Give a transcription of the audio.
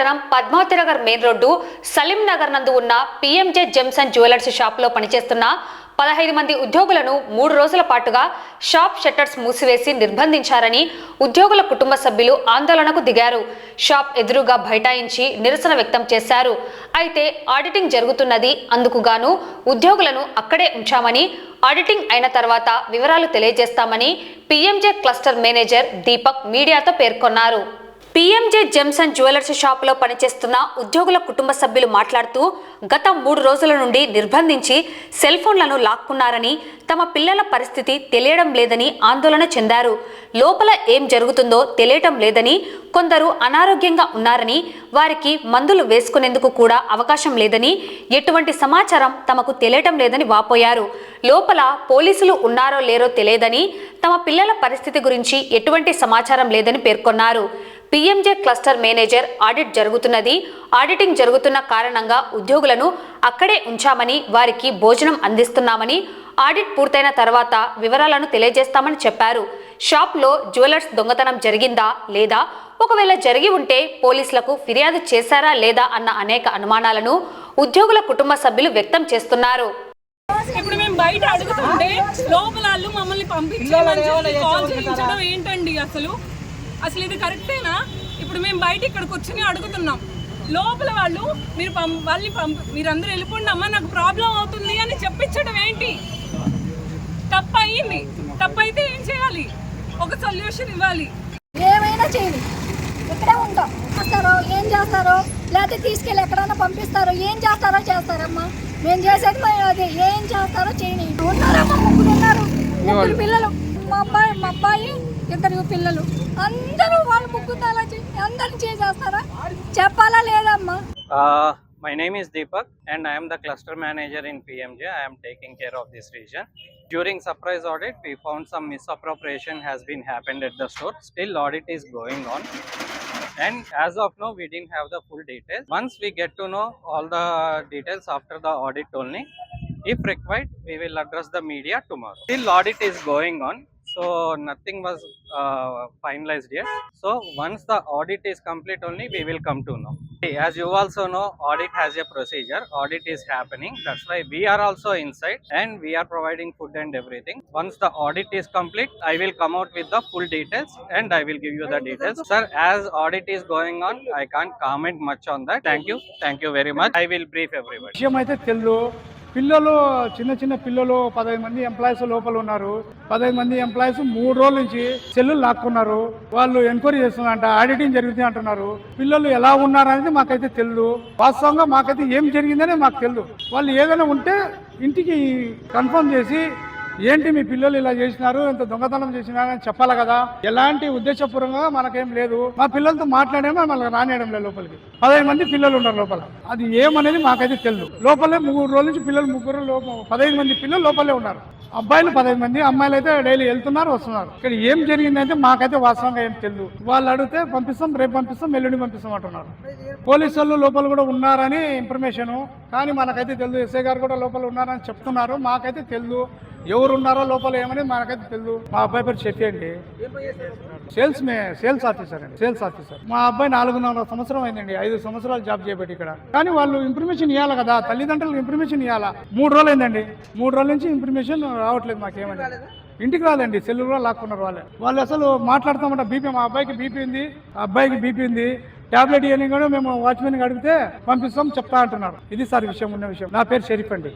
పట్టణం Padmavathi Nagar main road Saleem Nagar నందు ఉన్న పిఎంజే జెమ్స్ అండ్ జ్యువెలర్స్ షాప్లో పనిచేస్తున్న పదహైదు మంది ఉద్యోగులను మూడు రోజుల పాటుగా షాప్ షట్టర్స్ మూసివేసి నిర్బంధించారని ఉద్యోగుల కుటుంబ సభ్యులు ఆందోళనకు దిగారు. షాప్ ఎదురుగా బైఠాయించి నిరసన వ్యక్తం చేశారు. అయితే ఆడిటింగ్ జరుగుతున్నది అందుకు గాను ఉద్యోగులను అక్కడే ఉంచామని ఆడిటింగ్ అయిన తర్వాత వివరాలు తెలియజేస్తామని పిఎంజే క్లస్టర్ మేనేజర్ దీపక్ మీడియాతో పేర్కొన్నారు. పిఎంజే జెమ్సన్ జ్యువెలర్స్ షాపులో పనిచేస్తున్న ఉద్యోగుల కుటుంబ సభ్యులు మాట్లాడుతూ గత మూడు రోజుల నుండి నిర్బంధించి సెల్ ఫోన్లను లాక్కున్నారని తమ పిల్లల పరిస్థితి తెలియడం లేదని ఆందోళన చెందారు. లోపల ఏం జరుగుతుందో తెలియటం లేదని కొందరు అనారోగ్యంగా ఉన్నారని వారికి మందులు వేసుకునేందుకు కూడా అవకాశం లేదని ఎటువంటి సమాచారం తమకు తెలియటం లేదని వాపోయారు. లోపల పోలీసులు ఉన్నారో లేరో తెలియదని తమ పిల్లల పరిస్థితి గురించి ఎటువంటి సమాచారం లేదని పేర్కొన్నారు. పిఎంజే క్లస్టర్ మేనేజర్ ఆడిట్ జరుగుతున్నది. ఆడిటింగ్ జరుగుతున్న కారణంగా ఉద్యోగులను అక్కడే ఉంచామని వారికి భోజనం అందిస్తున్నామని ఆడిట్ పూర్తయిన తర్వాత వివరాలను తెలియజేస్తామని చెప్పారు. షాప్లో జ్యువెలర్స్ దొంగతనం జరిగిందా లేదా? ఒకవేళ జరిగి ఉంటే పోలీసులకు ఫిర్యాదు చేశారా లేదా అన్న అనేక అనుమానాలను ఉద్యోగుల కుటుంబ సభ్యులు వ్యక్తం చేస్తున్నారు. ఇప్పుడు మేము బయట అడుగుతుంటే లోపల వాళ్ళు మమ్మల్ని చేయించడం ఏంటండి అసలు? అసలు ఇది కరెక్టేనా? ఇప్పుడు మేము బయట ఇక్కడికి వచ్చి అడుగుతున్నాం. లోపల వాళ్ళు మీరు పం వాళ్ళని పంప మీరందరూ వెళ్ళిపోండి అమ్మ నాకు ప్రాబ్లం అవుతుంది అని చెప్పించడం ఏంటి? తప్పు అయ్యింది తప్పు అయితే ఏం చేయాలి? ఒక సొల్యూషన్ ఇవ్వాలి. ఏమైనా చేయండి. ఇక్కడే ఉంటాం. చేస్తారో ఏం చేస్తారో లేకపోతే తీసుకెళ్ళి ఎక్కడైనా పంపిస్తారో ఏం చేస్తారో చేస్తారమ్మా. మేము చేసేది మేము అదే. ఏం చేస్తారో చేయని ఉన్నారమ్మా ముగ్గురు ఉన్నారు. ముగ్గురు పిల్లలు. మా అబ్బాయి మా అబ్బాయి ఇద్దరు పిల్లలు అందరూ వాళ్ళు ముగ్గురు అలా చే- అందరిని చేసేస్తారా చెప్పాలా లేదమ్మా Uh, my name is Deepak and I am the cluster manager in PMJ. I am taking care of this region. During surprise audit, we found some misappropriation has been happened at the store. Still audit is going on. And as of now, we didn't have the full details. Once we get to know all the details after the audit only, if required, we will address the media tomorrow. Still audit is going on. So nothing was uh, finalized yet. So once the audit is complete only, we will come to know. As you also know, audit has a procedure. Audit is happening. That's why we are also inside and we are providing food and everything. Once the audit is complete, I will come out with the full details and I will give you the details. Sir, as audit is going on, I can't comment much on that. Thank you. Thank you very much. I will brief everybody. పిల్లలు చిన్న చిన్న పిల్లలు పదహైదు మంది employees లోపల ఉన్నారు. పదహైదు మంది ఎంప్లాయీస్ మూడు రోజుల నుంచి సెల్లు లాక్కున్నారు. వాళ్ళు ఎంక్వైరీ చేస్తున్నారంట ఆడిటింగ్ జరుగుతుంది అంటున్నారు. పిల్లలు ఎలా ఉన్నారు అనేది మాకైతే తెలియదు వాస్తవంగా మాకైతే ఏం జరిగిందనే మాకు తెలియదు వాళ్ళు ఏదైనా ఉంటే ఇంటికి కన్ఫర్మ్ చేసి ఏంటి మీ పిల్లలు ఇలా చేసినారు? ఇంత దొంగతనం చేసినారు అని చెప్పాలి కదా. ఎలాంటి ఉద్దేశపూర్వకంగా మనకేం లేదు. మా పిల్లలతో మాట్లాడేమో మనకు రానియడం లేదు లోపలికి. పదహైదు మంది పిల్లలు ఉన్నారు లోపల. అది ఏమనేది మాకైతే తెలియదు లోపలే మూడు రోజుల నుంచి పిల్లలు ముగ్గురు పదహైదు మంది పిల్లలు లోపలే ఉన్నారు. అబ్బాయిలు పదహైదు మంది అమ్మాయిలు అయితే డైలీ వెళ్తున్నారు వస్తున్నారు. ఇక్కడ ఏం జరిగిందంటే మాకైతే వాస్తవంగా ఏం తెలియదు వాళ్ళు అడిగితే పంపిస్తాం రేపు పంపిస్తాం ఎల్లుండి పంపిస్తాం అంటున్నారు. పోలీసు వాళ్ళు లోపల కూడా ఉన్నారని ఇన్ఫర్మేషన్ కానీ మనకైతే తెలియదు ఎస్ఐ గారు కూడా లోపల ఉన్నారని చెప్తున్నారు. మాకైతే తెలియదు ఎవరు ఉన్నారో లోపల ఏమని మనకైతే తెలియదు మా అబ్బాయి పేరు చెప్పి అండి. సేల్స్ మే సేల్స్ ఆఫీసర్ అండి సేల్స్ ఆఫీసర్. మా అబ్బాయి నాలుగున్నర సంవత్సరం అయిందండి ఐదు సంవత్సరాలు జాబ్ చేయబట్టి ఇక్కడ. కానీ వాళ్ళు ఇన్ఫర్మేషన్ ఇవ్వాలి కదా తల్లిదండ్రులకు ఇన్ఫర్మేషన్ ఇవ్వాలా మూడు రోజులు అయిందండి. మూడు రోజుల నుంచి ఇన్ఫర్మేషన్ రావట్లేదు మాకేమని ఇంటికి రాదండి సెల్లు కూడా లాక్కున్నారు వాళ్ళే. వాళ్ళు అసలు మాట్లాడుతామంట బీపీ మా అబ్బాయికి బీపీ ఉంది ఆ అబ్బాయికి బీపీ ఉంది. టాబ్లెట్ ఇవన్నీ కూడా మేము వాచ్మెన్ అడిగితే పంపిస్తాం చెప్తా అంటున్నారు. ఇది సార్ విషయం ఉన్న విషయం. నా పేరు షరీఫ్ అండి.